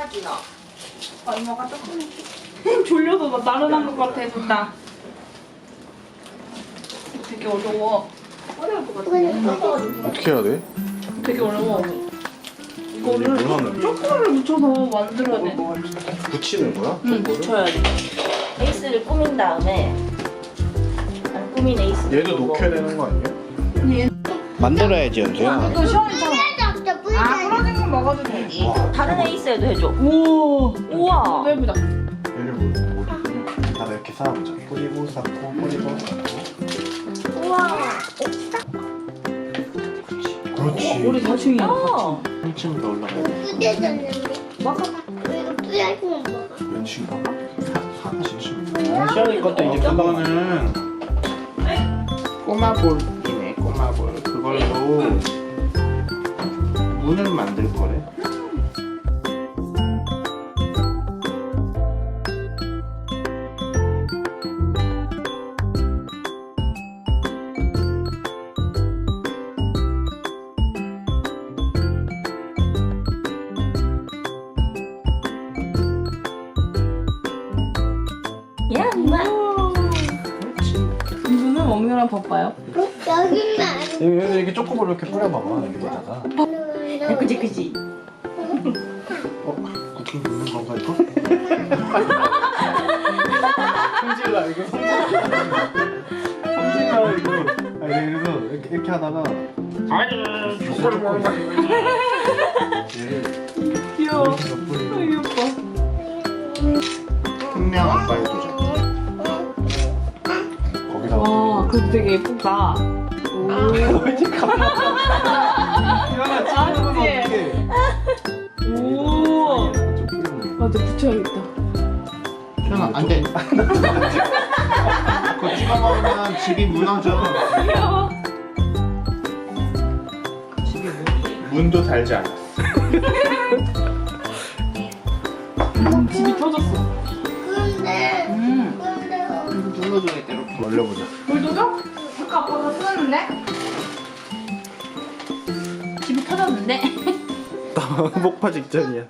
빠지나? 아, 이모가 조금 졸려서 나 나른한 것 같아 진짜. 되게 어려워. 어려울 것 같은데. 어떻게 해야 돼? 되게 어려워. 이거를 뭘 하는? 초코를 묻혀서 만들어야 돼. 붙이는 거야? 응, 묻혀야 돼. 에이스를 꾸민 다음에 안 꾸민 에이스. 얘도 녹여야 되는 거 아니야? 얘 만들어야지 연주야 또 시원찮아. 아, 아, 건 먹어도 되지. 다른 에이스에도 해줘. 오. 우와. 얘를 뭐, 뭐 나도 이렇게 쌓아보자 뿌리고 쌓고 뿌리고 쌓고 우와. 그렇지 우리 4층이야. 어. 한층 더 올라가야 돼 뿌려졌는데. 먹어. 이거 뿌려지면 먹어. 몇 층이야? 4층 시원이 것도 이제 그거는 꼬마볼 이네 꼬마볼 그걸로 문을 만들 거래 야, 엄마. 이거는 엄마랑 바빠요. 여기만 안 여기 이렇게 초코볼 이렇게 뿌려봐봐 여기다가. 그지 그지. 어? 쿠킹 넣는 건가 이거? 성질나 이거 성질나 이거 아니 그래서 이렇게, 이렇게 하다가 아니 초코를 먹는 귀여워. 오빠. 흑량 아빠의 도전 거기다가 와, 그거 되게 예쁘다. 오. 오. 현아 안돼 그거 찍어 먹으면 집이 무너져 귀여워. 문도 달지 않았어 음, 집이 터졌어. 근데, 음. 근데, 눌러줘야겠다 이렇게 올려보자 불도저? 아까 아빠가 쓰는데? 집이 터졌는데? 목파 직전이야